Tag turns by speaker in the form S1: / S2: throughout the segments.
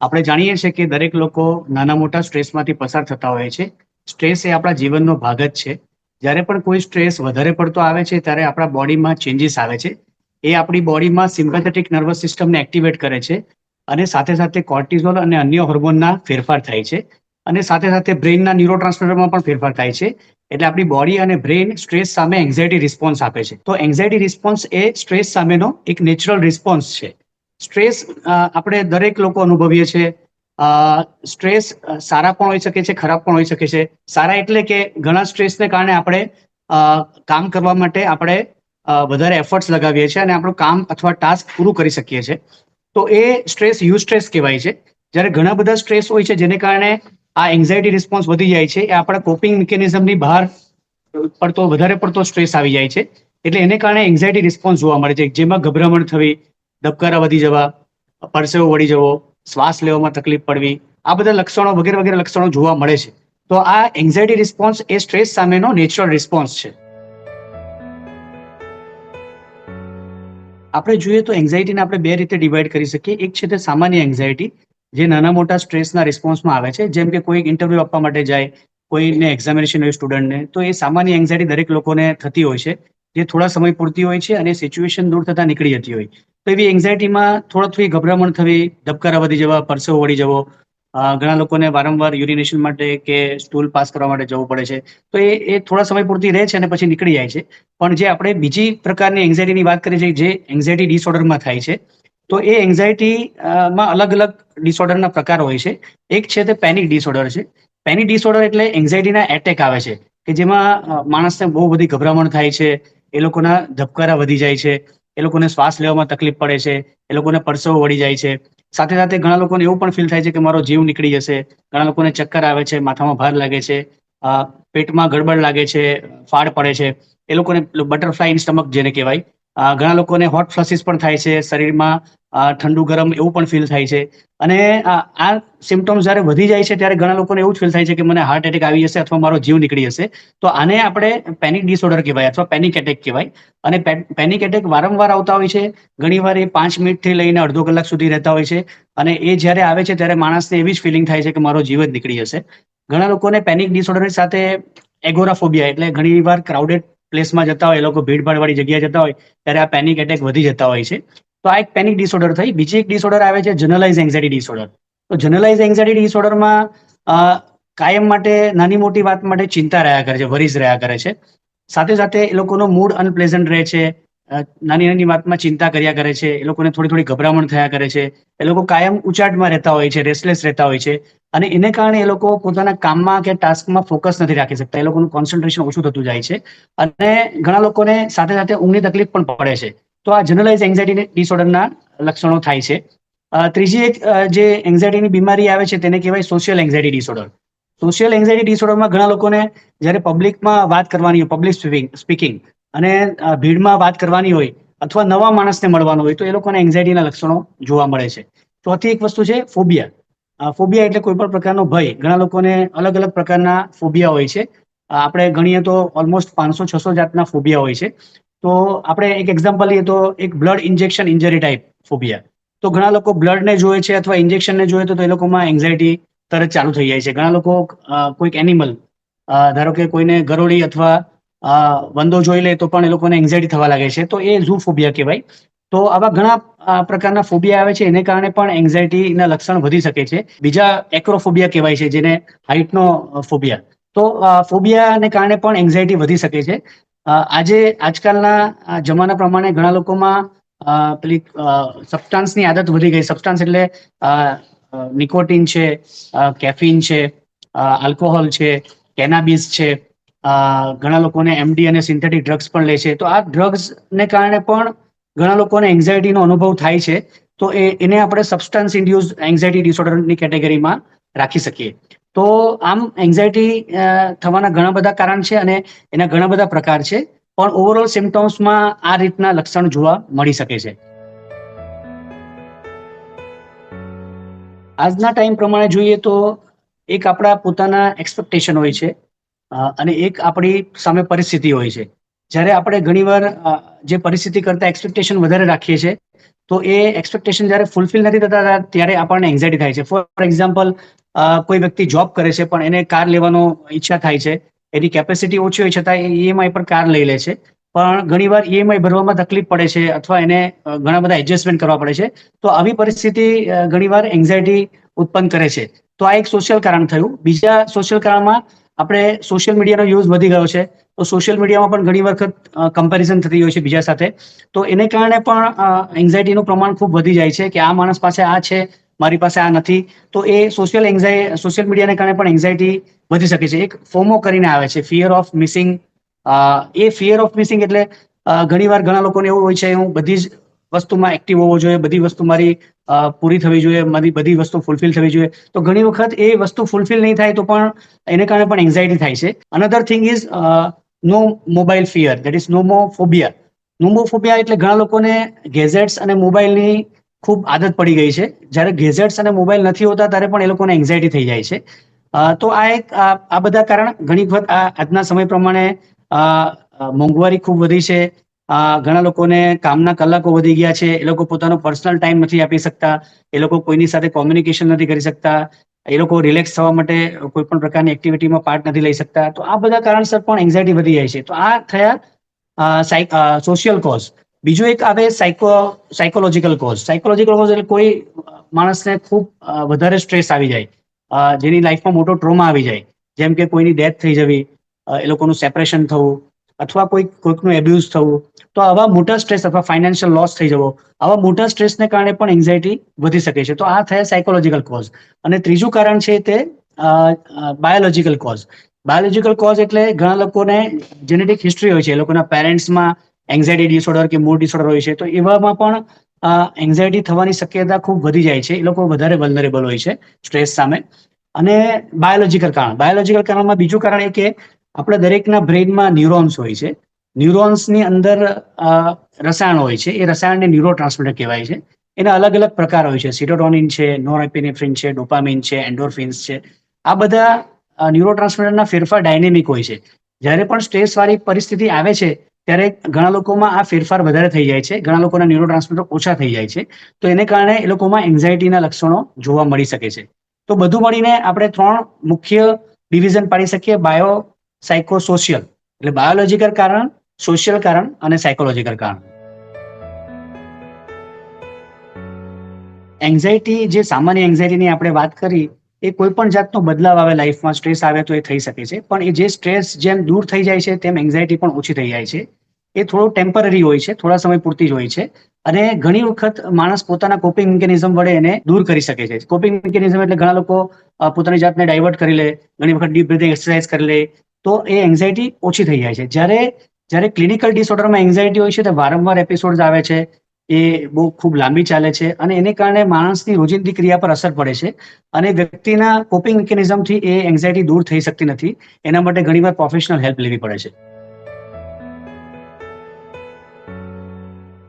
S1: આપણે જાણીએ છીએ કે દરેક લોકો નાના મોટા સ્ટ્રેસમાંથી પસાર થતા હોય છે. સ્ટ્રેસ એ આપણા જીવનનો ભાગ જ છે. જ્યારે પણ કોઈ સ્ટ્રેસ વધારે પડતો આવે છે, ત્યારે આપણા બોડીમાં ચેન્જીસ આવે છે. એ આપણી બોડીમાં સિમ્પેથેટિક નર્વસ સિસ્ટમને એક્ટિવેટ કરે છે અને સાથે સાથે કોર્ટિઝોલ અને અન્ય હોર્મોનના ફેરફાર થાય છે અને સાથે સાથે બ્રેઇનના ન્યુરોટ્રાન્સમીટરમાં પણ ફેરફાર થાય છે. એટલે આપણી બોડી અને બ્રેઇન સ્ટ્રેસ સામે એન્ઝાયટી રિસ્પોન્સ આપે છે. તો એન્ઝાયટી રિસ્પોન્સ એ સ્ટ્રેસ સામેનો એક નેચરલ રિસ્પોન્સ છે. સ્ટ્રેસ આપણે દરેક લોકો અનુભવીએ છીએ. સ્ટ્રેસ સારા પણ હોઈ શકે છે, ખરાબ પણ હોઈ શકે છે. સારા એટલે કે ઘણા સ્ટ્રેસને કારણે આપણે કામ કરવા માટે આપણે વધારે એફર્ટ્સ લગાવીએ છીએ અને આપણું કામ અથવા ટાસ્ક પૂરું કરી શકીએ છીએ. તો એ સ્ટ્રેસ યુ સ્ટ્રેસ કહેવાય છે. જ્યારે ઘણા બધા સ્ટ્રેસ હોય છે, જેને કારણે આ એન્ઝાયટી રિસ્પોન્સ વધી જાય છે, એ આપણા કોપિંગ મિકેનિઝમની બહાર પડતો, વધારે પડતો સ્ટ્રેસ આવી જાય છે. એટલે એને કારણે એન્ઝાયટી રિસ્પોન્સ જોવા મળે છે. જેમાં ગભરામણ થવી ધબકારા વધી જવા, પરસેવો વળી જવો, શ્વાસ લેવામાં તકલીફ પડવી, આ બધા લક્ષણો વગેરે વગેરે લક્ષણો જોવા મળે છે. તો આ એન્ઝાયટી રિસ્પોન્સ એ સ્ટ્રેસ સામેનો નેચરલ રિસ્પોન્સ છે. આપણે જોઈએ તો એન્ઝાયટીને આપણે બે રીતે ડિવાઈડ કરી શકીએ. એક છે તે સામાન્ય એન્ઝાયટી જે નાના મોટા સ્ટ્રેસના રિસ્પોન્સમાં આવે છે. જેમ કે કોઈ ઇન્ટરવ્યુ આપવા માટે જાય, કોઈને એક્ઝામિનેશન હોય સ્ટુડન્ટને તો એ સામાન્ય એન્ઝાયટી દરેક લોકોને થતી હોય છે. જે થોડા સમય પૂરતી હોય છે અને સિચ્યુએશન દૂર થતા નીકળી જતી હોય. તો એવી એન્ઝાયટીમાં થોડા થોડી ગભરામણ થવી, ધબકારા વધી જવા, પરસેવો વળી જવો ઘણા લોકોને વારંવાર યુરિનેશન માટે કે સ્ટૂલ પાસ કરવા માટે જવું પડે છે. તો એ એ થોડા સમય પૂરતી રહે છે અને પછી નીકળી જાય છે. પણ જે આપણે બીજી પ્રકારની એન્ઝાયટીની વાત કરીએ છીએ, જે એન્ઝાયટી ડિસઓર્ડરમાં થાય છે, તો એ એન્ઝાયટીમાં અલગ અલગ ડિસઓર્ડરના પ્રકાર હોય છે. એક છે તે પેનિક ડિસઓર્ડર છે. પેનિક ડિસઓર્ડર એટલે એન્ઝાયટીના એટેક આવે છે, કે જેમાં માણસને બહુ બધી ગભરામણ થાય છે, એ લોકોના ધબકારા વધી જાય છે એ લોકોને શ્વાસ લેવામાં તકલીફ પડે છે, એ લોકોને પરસેવો વળી જાય છે. સાથે સાથે ઘણા લોકોને એવું પણ ફીલ થાય છે કે મારો જીવ નીકળી જશે. ઘણા લોકોને ચક્કર આવે છે, માથામાં ભાર લાગે છે પેટમાં ગડબડ લાગે છે, ફાડ પડે છે. એ લોકોને બટરફ્લાય ઇન સ્ટમક જેને કહેવાય. ઘણા લોકોને હોટ ફ્લસીસ પણ થાય છે, શરીરમાં ઠંડુ ગરમ એવું પણ ફીલ થાય છે. અને આ સિમ્ટમ્સ જ્યારે વધી જાય છે, ત્યારે ઘણા લોકોને એવું જ ફીલ થાય છે કે મને હાર્ટ એટેક આવી જશે અથવા મારો જીવ નીકળી જશે તો આને આપણે પેનિક ડિસઓર્ડર કહેવાય અથવા પેનિક એટેક કહેવાય. અને પેનિક એટેક વારંવાર આવતા હોય છે. ઘણીવાર એ પાંચ મિનિટથી લઈને અડધો કલાક સુધી રહેતા હોય છે. અને એ જ્યારે આવે છે, ત્યારે માણસને એવી જ ફિલિંગ થાય છે કે મારો જીવ જ નીકળી જશે ઘણા લોકોને પેનિક ડિસઓર્ડરની સાથે એગોરાફોબિયા એટલે ઘણી વાર ક્રાઉડેડ પ્લેસમાં જતા હોય, એ લોકો ભીડભાડ વાળી જગ્યાએ જતા હોય, ત્યારે આ પેનિક એટેક વધી જતા હોય છે. તો આ એક પેનિક ડિસઓર્ડર થઈ. બીજી એક ડિસઓર્ડર આવે છે જનરલાઇઝ એન્ઝાયટી ડિસઓર્ડર તો જનરલાઇઝ એન્ઝાયટી ડિસઓર્ડરમાં કાયમ માટે નાની મોટી વાત માટે ચિંતા રહ્યા કરે છે વરીઝ રહ્યા કરે છે. સાથે સાથે એ લોકોનો મૂડ અનપ્લેઝન્ટ રહે છે નાની નાની વાતમાં ચિંતા કર્યા કરે છે, એ લોકોને થોડી થોડી ગભરામણ થયા કરે છે, એ લોકો કાયમ ઉચાટમાં રહેતા હોય છે રેસ્ટલેસ રહેતા હોય છે અને એને કારણે એ લોકો પોતાના કામમાં કે ટાસ્કમાં ફોકસ નથી રાખી શકતા. એ લોકોનું કોન્સન્ટ્રેશન ઓછું થતું જાય છે અને ઘણા લોકોને સાથે સાથે ઊંઘની તકલીફ પણ પડે છે. તો આ જનરલાઇઝ એન્ઝાયટી ડિસઓર્ડરના લક્ષણો થાય છે. ત્રીજી એક જે એન્ઝાયટીની બીમારી આવે છે તેને કહેવાય social anxiety disorder social anxiety ડિસઓર્ડરમાં ઘણા લોકોને જ્યારે પબ્લિકમાં વાત કરવાની હોય પબ્લિક સ્પીકિંગ સ્પીકિંગ અને ભીડમાં વાત કરવાની હોય અથવા નવા માણસને મળવાનું હોય તો એ લોકોને એન્ઝાયટીના લક્ષણો જોવા મળે છે. ચોથી એક વસ્તુ છે ફોબિયા. ફોબિયા એટલે કોઈ પણ પ્રકારનો ભય. ઘણા લોકોને અલગ અલગ પ્રકારના ફોબિયા હોય છે. આપણે ગણીએ તો ઓલમોસ્ટ પાંચસો છસો જાતના ફોબિયા હોય છે. તો આપણે એક એક્ઝામ્પલ લઈએ તો એક blood injection injury type phobia તો ઘણા લોકો બ્લડને જોવે છે અથવા ઇન્જેક્શનને જોવે તો એ લોકોમાં એન્ઝાયટી તરત ચાલુ થઈ જાય છે. ઘણા લોકો કોઈક એનિમલ ધારો કે કોઈને ગરોળી અથવા વંદો જોઈ લે તો પણ એ લોકોને એન્ઝાયટી થવા લાગે છે. તો એ ઝૂ ફોબિયા કહેવાય. તો આવા ઘણા પ્રકારના ફોબિયા આવે છે. એને કારણે પણ એન્ઝાયટીના લક્ષણ વધી શકે છે. બીજા એક્રોફોબિયા કહેવાય છે, જેને હાઇટનો ફોબિયા તો ફોબિયાને કારણે પણ એન્ઝાયટી વધી શકે છે. આજે આજકાલના જમાના પ્રમાણે ઘણા લોકોમાં પેલી સબસ્ટાન્સની આદત વધી ગઈ. સબસ્ટાન્સ એટલે નિકોટિન છે કેફીન છે આલ્કોહોલ છે કેનાબીસ છે ઘણા લોકોને એમડી અને સિન્થેટિક ડ્રગ્સ પણ લે છે. તો આ ડ્રગ્સને કારણે પણ ઘણા લોકોને એન્ઝાયટીનો અનુભવ થાય છે. તો એને આપણે સબસ્ટન્સ ઇન્ડ્યુઝ એન્ઝાયટી ડિસઓર્ડરની કેટેગરીમાં રાખી શકીએ. તો આમ એન્ઝાયટી થવાના ઘણા બધા કારણ છે અને એના ઘણા બધા પ્રકાર છે. પણ ઓવરઓલ સિમ્ટમ્સમાં આ રીતના લક્ષણ જોવા મળી શકે છે. આજના ટાઈમ પ્રમાણે જોઈએ તો એક આપણા પોતાના એક્સપેક્ટેશન હોય છે અને એક આપણી સામે પરિસ્થિતિ હોય છે. જ્યારે આપણે ઘણીવાર જે પરિસ્થિતિ કરતા એક્સપેક્ટેશન વધારે રાખીએ છીએ, તો એ એક્સપેક્ટેશન જ્યારે ફૂલફિલ નથી થતા, ત્યારે આપણને એન્ઝાયટી થાય છે. ફોર એક્ઝામ્પલ કોઈ વ્યક્તિ જોબ કરે છે, પણ એને કાર લેવાનો ઈચ્છા થાય છે. એની કેપેસિટી ઓછી હોય છતાં એ ઈએમઆઈ પર કાર લઈ લે છે. પણ ઘણીવાર ઈએમઆઈ ભરવામાં તકલીફ પડે છે અથવા એને ઘણા બધા એડજસ્ટમેન્ટ કરવા પડે છે. તો આવી પરિસ્થિતિ ઘણીવાર એન્ઝાયટી ઉત્પન્ન કરે છે. તો આ એક સોશિયલ કારણ થયું. બીજા સોશિયલ કારણમાં આપણે સોશિયલ મીડિયાનો યુઝ વધી ગયો છે. તો સોશિયલ મીડિયામાં પણ ઘણી વખત કમ્પેરિઝન થતી હોય છે બીજા સાથે. તો એને કારણે પણ એન્ઝાયટીનું પ્રમાણ ખૂબ વધી જાય છે કે આ માણસ પાસે આ છે મારી પાસે આ નથી. તો એ સોશિયલ એન્ઝાય સોશિયલ મીડિયાને કારણે પણ એન્ઝાયટી વધી શકે છે. એક ફોમો કરીને આવે છે. ફિયર ઓફ મિસિંગ એ ફિયર ઓફ મિસિંગ એટલે ઘણીવાર ઘણા લોકોને એવું હોય છે, હું બધી જ વસ્તુમાં એક્ટિવ હોવો જોઈએ, બધી વસ્તુ મારી પૂરી થવી જોઈએ, મારી બધી વસ્તુ ફૂલફિલ થવી જોઈએ. તો ઘણી વખત એ વસ્તુ ફૂલફિલ નહીં થાય તો પણ એને કારણે પણ એન્ઝાયટી થાય છે. Another thing is no mobile fear that is nomophobia nomophobia એટલે ઘણા લોકોને ગેઝેટ્સ અને મોબાઈલની ખૂબ આદત પડી ગઈ છે. જ્યારે ગેઝેટ્સ અને મોબાઈલ નથી હોતા ત્યારે પણ એ લોકોને એન્ઝાયટી થઈ જાય છે. તો આ એક, આ બધા કારણ ઘણી વખત આ આજના સમય પ્રમાણે મોંઘવારી ખૂબ વધી છે. ઘણા લોકોને કામના કલાકો વધી ગયા છે. એ લોકો પોતાનો પર્સનલ ટાઈમ નથી આપી શકતા. એ લોકો કોઈની સાથે કોમ્યુનિકેશન નથી કરી શકતા. એ લોકો રિલેક્સ થવા માટે કોઈ પણ પ્રકારની એક્ટિવિટીમાં પાર્ટ નથી લઈ શકતા. તો આ બધા કારણસર પણ એન્ઝાયટી વધી જાય છે. તો આ થયા સોશિયલ કોઝ બીજું એક આવે psycho psychological cause psychological cause એટલે કોઈ માણસને ખૂબ વધારે સ્ટ્રેસ આવી જાય. જેની લાઈફમાં મોટો ટ્રોમા આવી જાય. જેમ કે કોઈની ડેથ થઈ જવી એ લોકોનું સેપરેશન થવું, અથવા કોઈ, કોઈકનું એબ્યુઝ થવું, તો આવા મોટા સ્ટ્રેસ અથવા ફાઇનાન્શિયલ લોસ થઈ જવો, આવા મોટા સ્ટ્રેસને કારણે પણ એન્ઝાયટી વધી શકે છે. તો આ થયા સાયકોલોજીકલ કોઝ અને ત્રીજું કારણ છે તે બાયોલોજીકલ કોઝ બાયોલોજીકલ કોઝ એટલે ઘણા લોકોને જેનેટિક હિસ્ટ્રી હોય છે. એ લોકોના પેરેન્ટ્સમાં એન્ઝાયટી ડિસઓર્ડર કે મૂડ ડિસઓર્ડર હોય છે, તો એવામાં પણ એન્ઝાયટી થવાની શક્યતા ખૂબ વધી જાય છે. એ લોકો વધારે વલનરેબલ હોય છે સ્ટ્રેસ સામે. અને બાયોલોજીકલ કારણ. બાયોલોજીકલ કારણમાં બીજું કારણ એ કે આપણે દરેકના બ્રેઇનમાં ન્યુરોન્સ હોય છે. ન્યુરોન્સની અંદર રસાયણ હોય છે. એ રસાયણને ન્યુરો ટ્રાન્સમીટર કહેવાય છે. એના અલગ અલગ પ્રકાર હોય છે. સિટોટોનિન છે નોરેપિનેફ્રિન છે ડોપામિન છે એન્ડોરફિન્સ છે. આ બધા ન્યુરો ટ્રાન્સમીટરના ફેરફાર ડાયનેમિક હોય છે. જ્યારે પણ સ્ટ્રેસવાળી પરિસ્થિતિ આવે છે ત્યારે ઘણા લોકોમાં આ ફેરફાર વધારે થઈ જાય છે. ઘણા લોકોના ન્યુરો ટ્રાન્સમીટર ઓછા થઈ જાય છે. તો એને કારણે એ લોકોમાં એન્ઝાયટીના લક્ષણો જોવા મળી શકે છે. તો બધું મળીને આપણે ત્રણ મુખ્ય ડિવિઝન પાડી શકીએ. બાયો સાયકો સોશિયલ એટલે બાયોલોજીકલ કારણ સોશિયલ કારણ અને સાયકોલોજીકલ કારણ. એન્ઝાયટી જે સામાન્ય એન્ઝાયટીની આપણે વાત કરી, એ કોઈ પણ જાતનો બદલાવ આવે લાઈફમાં સ્ટ્રેસ આવે તો એ થઈ શકે છે. પણ એ જે સ્ટ્રેસ જેમ દૂર થઈ જાય છે, તેમ એન્ઝાયટી પણ ઓછી થઈ જાય છે. એ થોડો ટેમ્પરરી હોય છે, થોડા સમય પૂરતી જ હોય છે. અને ઘણી વખત માણસ પોતાના કોપિંગ મિકેનિઝમ વડે એને દૂર કરી શકે છે. કોપિંગ મિકેનિઝમ એટલે ઘણા લોકો પોતાની જાતને ડાયવર્ટ કરી લે, ઘણી વખત ડીપ બ્રિથિંગ એક્સરસાઇઝ કરી લે, તો એ એન્ઝાયટી ઓછી થઈ જાય છે. જ્યારે જ્યારે ક્લિનિકલ ડિસઓર્ડરમાં એન્ઝાયટી હોય છે તો વારંવાર એપિસોડ આવે છે, એ બહુ ખૂબ લાંબી ચાલે છે અને એને કારણે માણસની રોજિંદી ક્રિયા પર અસર પડે છે અને વ્યક્તિના કોપિંગ મિકેનિઝમથી એ એન્ઝાયટી દૂર થઈ શકતી નથી. એના માટે ઘણીવાર પ્રોફેશનલ હેલ્પ લેવી પડે છે.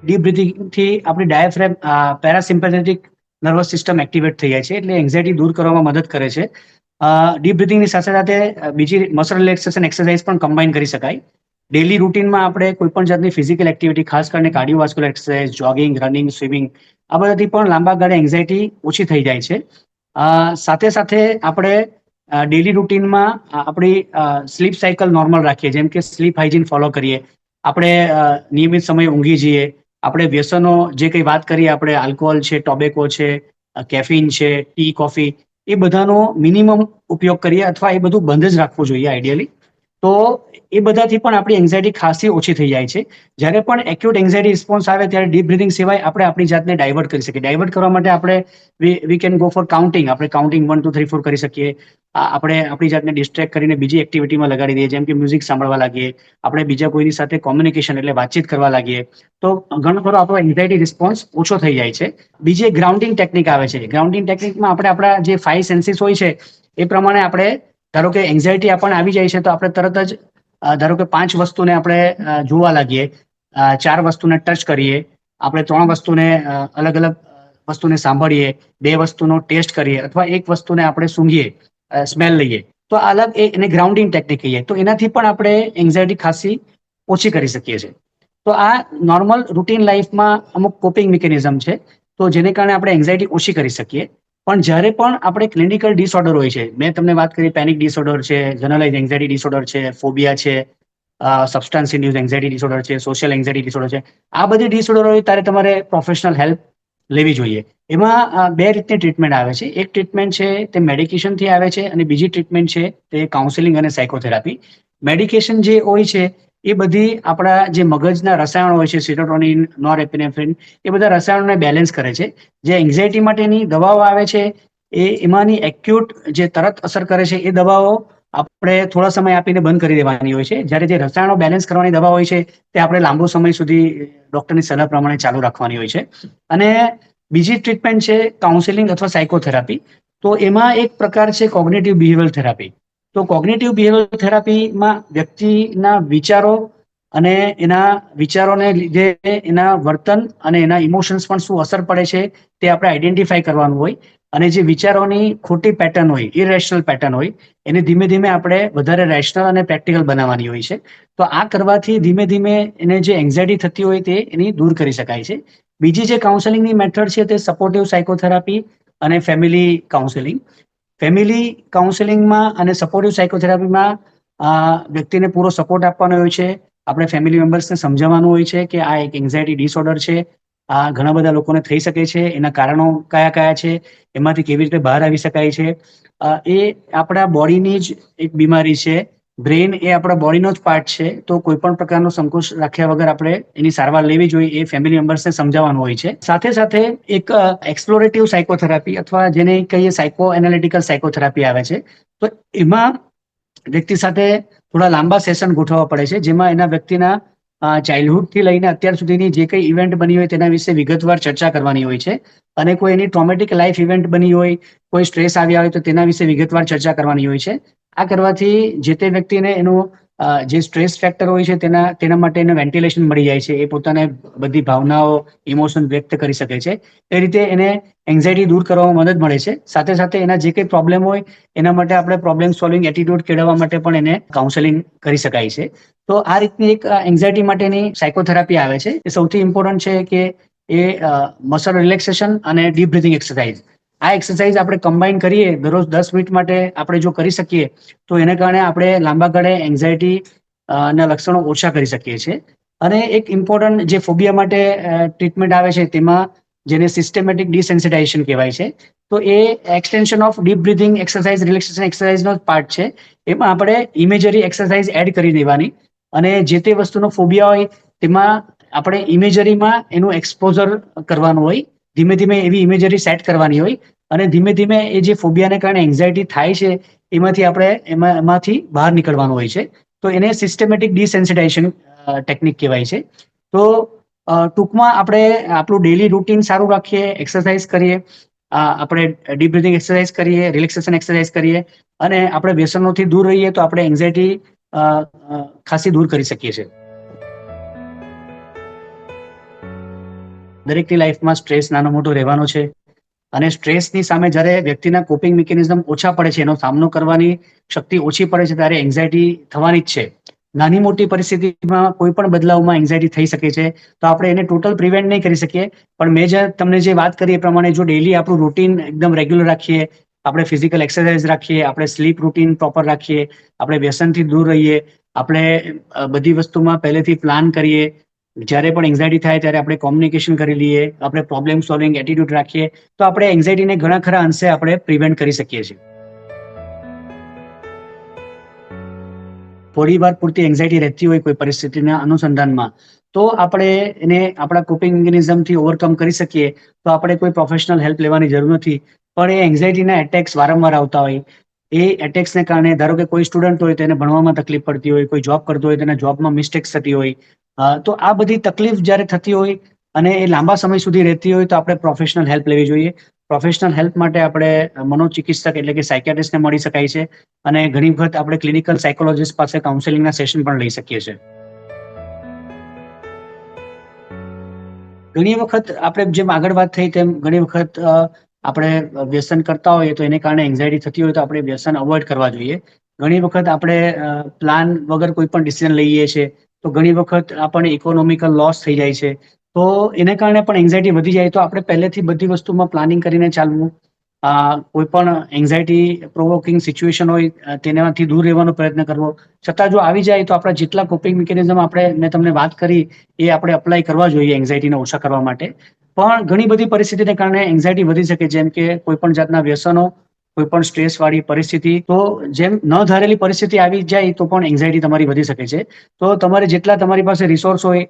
S1: ડીપ બ્રિથિંગથી આપણી diaphragm parasympathetic nervous system activate થઈ જાય છે, એટલે એન્ઝાયટી દૂર કરવામાં મદદ કરે છે. ડીપ બ્રિથિંગની સાથે સાથે બીજી મસલ રિલેક્સેશન એક્સરસાઇઝ પણ કમ્બાઈન કરી શકાય. ડેલી રૂટીનમાં આપણે કોઈ પણ જાતની ફિઝિકલ એક્ટિવિટી ખાસ કરીને cardiovascular exercise jogging running swimming આ બધાથી પણ લાંબા ગાળે એન્ઝાયટી ઓછી થઈ જાય છે. સાથે સાથે આપણે ડેલી રૂટીનમાં આપણી સ્લીપ સાયકલ નોર્મલ રાખીએ, જેમ કે સ્લીપ હાઇજીન ફોલો કરીએ. આપણે નિયમિત સમયે ઊંઘી જઈએ આપણે વ્યસનો જે કંઈ વાત કરીએ આપણે, આલ્કોહોલ છે, ટોબેકો છે કેફીન છે, ટી, કોફી, એ બધાનો મિનિમમ ઉપયોગ કરીએ અથવા એ બધું બંધ જ રાખવું જોઈએ આઈડિયલી તો એ બધાથી પણ આપણી એન્ઝાયટી ખાસી ઓછી થઈ જાય છે. જ્યારે પણ એક્યુટ એન્ઝાયટી રિસ્પોન્સ આવે ત્યારે ડીપ બ્રિથિંગ સિવાય આપણે આપણી જાતને ડાયવર્ટ કરી શકીએ. ડાયવર્ટ કરવા માટે આપણે we can go for counting આપણે counting one two three four કરી શકીએ. આપણે આપણી જાતને ડિસ્ટ્રેક્ટ કરીને બીજી એક્ટિવિટીમાં લગાડી દઈએ. જેમ કે મ્યુઝિક સાંભળવા લાગીએ. આપણે બીજા કોઈની સાથે કોમ્યુનિકેશન એટલે વાતચીત કરવા લાગીએ. તો ઘણો ખરો આપણો એન્ઝાયટી રિસ્પોન્સ ઓછો થઈ જાય છે. બીજી એક ગ્રાઉન્ડિંગ ટેકનિક આવે છે. ગ્રાઉન્ડિંગ ટેકનિકમાં આપણે આપણા જે ફાઈવ સેન્સીસ હોય છે, એ પ્રમાણે આપણે ધારો કે એન્ઝાયટી આપણને આવી જાય છે તો આપણે તરત જ ધારો કે પાંચ વસ્તુને આપણે જોવા લાગીએ ચાર વસ્તુને ટચ કરીએ, આપણે ત્રણ વસ્તુને અલગ અલગ વસ્તુને સાંભળીએ, બે વસ્તુનો ટેસ્ટ કરીએ અથવા એક વસ્તુને આપણે સૂંઘીએ સ્મેલ લઈએ, તો અલગ એને ગ્રાઉન્ડિંગ ટેકનિક કહીએ. તો એનાથી પણ આપણે એન્ઝાયટી ખાસી ઓછી કરી શકીએ છીએ. તો આ નોર્મલ રૂટીન લાઈફમાં અમુક કોપિંગ મિકેનિઝમ છે, તો જેને કારણે આપણે એન્ઝાયટી ઓછી કરી શકીએ. પણ જ્યારે પણ આપણે ક્લિનિકલ ડિસઓર્ડર હોય છે, મેં તમને વાત કરી પેનિક ડિસઓર્ડર છે જનરલાઇઝ એન્ઝાયટી ડિસઓર્ડર છે ફોબિયા છે સબસ્ટાન્સ ઇન્ડ્યુસ એન્ઝાયટી ડિસઓર્ડર છે સોશિયલ એન્ઝાયટી ડિસઓર્ડર છે, આ બધી ડિસઓર્ડર હોય ત્યારે તમારે પ્રોફેશનલ હેલ્પ લેવી જોઈએ. એમાં બે રીતની ટ્રીટમેન્ટ આવે છે. એક ટ્રીટમેન્ટ છે તે મેડિકેશનથી આવે છે અને બીજી ટ્રીટમેન્ટ છે તે કાઉન્સેલિંગ અને સાયકોથેરાપી મેડિકેશન જે હોય છે એ બધી આપણા જે મગજના રસાયણો હોય છે સિરોટોનિન નોરેપિનેફ્રિન એ બધા રસાયણોને બેલેન્સ કરે છે. જે એન્ઝાયટી માટેની દવાઓ આવે છે, એ એમાંની એક્યુટ જે તરત અસર કરે છે, એ દવાઓ આપણે થોડા સમય આપીને બંધ કરી દેવાની હોય છે. જ્યારે જે રસાયણો બેલેન્સ કરવાની દવા હોય છે, તે આપણે લાંબો સમય સુધી ડોક્ટરની સલાહ પ્રમાણે ચાલુ રાખવાની હોય છે. અને બીજી ટ્રીટમેન્ટ છે કાઉન્સેલિંગ અથવા સાયકોથેરાપી તો એમાં એક પ્રકાર છે કોગ્નેટિવ બિહેવિયર થેરાપી તો કોગ્નેટિવ બિહેવિયર થેરાપીમાં વ્યક્તિના વિચારો અને એના વિચારોને લીધે એના વર્તન અને એના ઇમોશન્સ પણ શું અસર પડે છે તે આપણે આઈડેન્ટિફાઈ કરવાનું હોય. અને જે વિચારોની ખોટી પેટર્ન હોય ઇરેશનલ પેટર્ન હોય, એને ધીમે ધીમે આપણે વધારે રેશનલ અને પ્રેક્ટિકલ બનાવવાની હોય છે. તો આ કરવાથી ધીમે ધીમે એને જે એન્ઝાયટી થતી હોય તે એની દૂર કરી શકાય છે. બીજી જે કાઉન્સેલિંગની મેથડ છે તે સપોર્ટિવ સાયકોથેરાપી અને ફેમિલી કાઉન્સેલિંગ ફેમિલી કાઉન્સેલિંગમાં અને સપોર્ટિવ સાયકોથેરાપીમાં આ વ્યક્તિને પૂરો સપોર્ટ આપવાનો હોય છે. આપણે ફેમિલી મેમ્બર્સને સમજાવવાનું હોય છે કે આ એક એન્ઝાયટી ડિસઓર્ડર છે. આ ઘણા બધા લોકોને થઈ શકે છે. એના કારણો કયા કયા છે? એમાંથી કેવી રીતે બહાર આવી શકાય છે? એ આપણા બોડીની જ એક બીમારી છે. બ્રેન એ આપણા બોડીનો જ પાર્ટ છે. તો કોઈ પણ પ્રકારનો સંકોચ રાખ્યા વગર આપણે એની સારવાર લેવી જોઈએ એ ફેમિલી મેમ્બર્સને સમજાવવાનું હોય છે. સાથે સાથે એક એક્સપ્લોરેટિવ સાયકોથેરાપી અથવા જેને કહીએ સાયકો એનાલિટિકલ સાયકોથેરાપી આવે છે. તો એમાં વ્યક્તિ સાથે થોડા લાંબા સેશન ગોઠવવા પડે છે, જેમાં એના વ્યક્તિના ચાઇલ્ડહુડથી લઈને અત્યાર સુધીની જે કંઈ ઇવેન્ટ બની હોય તેના વિશે વિગતવાર ચર્ચા કરવાની હોય છે. અને કોઈ એની ટ્રોમેટિક લાઈફ ઇવેન્ટ બની હોય, કોઈ સ્ટ્રેસ આવ્યા હોય તો તેના વિશે વિગતવાર ચર્ચા કરવાની હોય છે. આ કરવાથી જે તે વ્યક્તિને એનું જે સ્ટ્રેસ ફેક્ટર હોય છે તેના તેના માટે એને વેન્ટિલેશન મળી જાય છે. એ પોતાને બધી ભાવનાઓ, ઇમોશન વ્યક્ત કરી શકે છે. એ રીતે એને એન્ઝાયટી દૂર કરવામાં મદદ મળે છે. સાથે સાથે એના જે કંઈ પ્રોબ્લેમ હોય, એના માટે આપણે પ્રોબ્લેમ સોલ્વિંગ એટીટ્યુડ કેળવવા માટે પણ એને કાઉન્સેલિંગ કરી શકાય છે. તો આ રીતની એક એન્ઝાયટી માટેની સાયકોથેરાપી આવે છે. એ સૌથી ઇમ્પોર્ટન્ટ છે કે એ મસલ રિલેક્સેશન અને ડીપ બ્રિથિંગ એક્સરસાઇઝ. આ એક્સરસાઇઝ આપણે કમ્બાઈન કરીએ દરરોજ દસ મિનિટ માટે આપણે જો કરી શકીએ, તો એને કારણે આપણે લાંબા ગાળે એન્ઝાયટી ના લક્ષણો ઓછા કરી શકીએ છીએ. અને એક ઇમ્પોર્ટન્ટ જે ફોબિયા માટે ટ્રીટમેન્ટ આવે છે તેમાં જેને સિસ્ટેમેટિક ડિસેન્સિટાઇઝેશન કહેવાય છે, તો એ extension of deep breathing exercise relaxation એક્સરસાઇઝનો part છે. એમાં આપણે ઇમેજરી એક્સરસાઇઝ એડ કરી દેવાની. અને જે તે વસ્તુનો ફોબિયા હોય તેમાં આપણે ઇમેજરીમાં એનું એક્સપોઝર કરવાનું હોય. ધીમે ધીમે એવી ઇમેજરી સેટ કરવાની હોય અને ધીમે ધીમે એ જે ફોબિયાને કારણે એન્ઝાયટી થાય છે, એમાંથી આપણે એમાં, એમાંથી બહાર નીકળવાનું હોય છે. તો એને સિસ્ટમેટિક ડિસેન્સિટાઇઝેશન ટેકનિક કહેવાય છે. તો ટૂંકમાં આપણે આપણું ડેલી રૂટીન સારું રાખીએ એક્સરસાઇઝ કરીએ આપણે ડીપ બ્રિથિંગ એક્સરસાઇઝ કરીએ રિલેક્સેશન એક્સરસાઇઝ કરીએ અને આપણે વ્યસનોથી દૂર રહીએ તો આપણે એન્ઝાયટી ખાસી દૂર કરી શકીએ છીએ. દરેકની લાઈફમાં સ્ટ્રેસ નાનો મોટો રહેવાનો છે. અને સ્ટ્રેસની સામે જ્યારે વ્યક્તિના કોપિંગ મિકેનિઝમ ઓછા પડે છે, એનો સામનો કરવાની શક્તિ ઓછી પડે છે, ત્યારે એન્ઝાયટી થવાની જ છે. નાની મોટી પરિસ્થિતિમાં કોઈ પણ બદલાવમાં એન્ઝાયટી થઈ શકે છે, તો આપણે એને ટોટલ પ્રિવેન્ટ નહીં કરી શકીએ. પણ મેં જે તમને જે વાત કરી એ પ્રમાણે જો ડેલી આપણું રૂટીન એકદમ રેગ્યુલર રાખીએ, આપણે ફિઝિકલ એક્સરસાઇઝ રાખીએ, આપણે સ્લીપ રૂટીન પ્રોપર રાખીએ, આપણે વ્યસનથી દૂર રહીએ, આપણે બધી વસ્તુમાં પહેલેથી પ્લાન કરીએ જ્યારે પણ એન્ઝાયટી થાય ત્યારે આપણે કોમ્યુનિકેશન કરી લઈએ, આપણે પ્રોબ્લેમ સોલ્વિંગ એટીટ્યુડ રાખીએ, તો આપણે એન્ઝાયટીને ઘણા ખરા અંશે આપણે પ્રિવેન્ટ કરી શકીએ છીએ. થોડી વાર પૂરતી એન્ઝાયટી રહેતી હોય કોઈ પરિસ્થિતિના અનુસંધાનમાં, તો આપણે એને આપણા કોપિંગ મિકેનિઝમથી ઓવરકમ કરી શકીએ, તો આપણે કોઈ પ્રોફેશનલ હેલ્પ લેવાની જરૂર નથી. પણ એ એન્ઝાયટીના એટેક્સ વારંવાર આવતા હોય એ એટેક્સને કારણે ધારો કે કોઈ સ્ટુડન્ટ હોય તેને ભણવામાં તકલીફ પડતી હોય, કોઈ જોબ કરતો હોય તેને જોબમાં મિસ્ટેક્સ થતી હોય. તો આ બધી તકલીફ જ્યારે થતી હોય અને એ લાંબા સમય સુધી રહેતી હોય તો આપણે પ્રોફેશનલ હેલ્પ લેવી જોઈએ. પ્રોફેશનલ હેલ્પ માટે આપણે મનોચિકિત્સક એટલે કે સાયકેટ્રિસ્ટને મળી શકાય છે અને ઘણી વખત આપણે ક્લિનિકલ સાયકોલોજીસ્ટ પાસે કાઉન્સેલિંગના સેશન પણ લઈ શકીએ છીએ. ઘણી વખત આપણે જેમ આગળ વાત થઈ તેમ ઘણી વખત આપણે વ્યસન કરતા હોઈએ તો એને કારણે એન્ઝાયટી થતી હોય તો આપણે વ્યસન અવોઇડ કરવા જોઈએ. ઘણી વખત આપણે પ્લાન વગર કોઈ પણ ડિસિઝન લઈએ છીએ તો ઘણી વખત આપણને ઇકોનોમિકલ લોસ થઈ જાય છે. તો એને કારણે પણ એન્ઝાયટી વધી જાય તો આપણે પહેલેથી બધી વસ્તુમાં પ્લાનિંગ કરીને ચાલવું. કોઈ પણ એન્ઝાયટી પ્રોવોકિંગ સિચ્યુએશન હોય તેનાથી દૂર રહેવાનો પ્રયત્ન કરવો. છતાં જો આવી જાય તો આપણા જેટલા કોપિંગ મિકેનિઝમ આપણે મેં તમને વાત કરી એ આપણે અપ્લાય કરવા જોઈએ એન્ઝાયટીને ઓછા કરવા માટે. પણ ઘણી બધી પરિસ્થિતિને કારણે એન્ઝાયટી વધી શકે, જેમ કે કોઈ પણ જાતના વ્યસનો કોઈ પણ સ્ટ્રેસ વાળી પરિસ્થિતિ. તો જેમ ન ધારેલી પરિસ્થિતિ આવી જાય, તો પણ એન્ઝાયટી તમારી વધી શકે છે. તો તમારે જેટલા તમારી પાસે રિસોર્સ હોય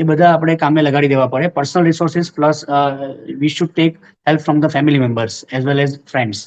S1: એ બધા આપણે કામે લગાડી દેવા પડે. Personal resources plus we should take help from the family members as well as friends